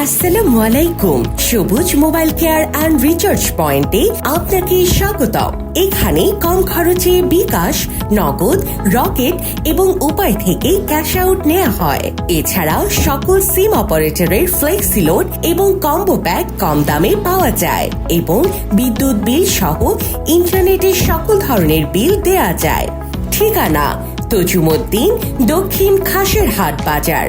আসসালামু আলাইকুম। সবুজ মোবাইল কেয়ার অ্যান্ড রিচার্জ পয়েন্টে আপনাকে স্বাগতম। এখানে কম খরচে বিকাশ, নগদ, রকেট এবং উপায় থেকে ক্যাশ আউট নেওয়া হয়। এছাড়াও সকল সিম অপারেটরের ফ্লেক্সি লোড এবং কম্বো প্যাক কম দামে পাওয়া যায় এবং বিদ্যুৎ বিল সহ ইন্টারনেটের সকল ধরনের বিল দেয়া যায়। ঠিকানা, তজুমুদ্দিন, দক্ষিণ খাসের হাট বাজার।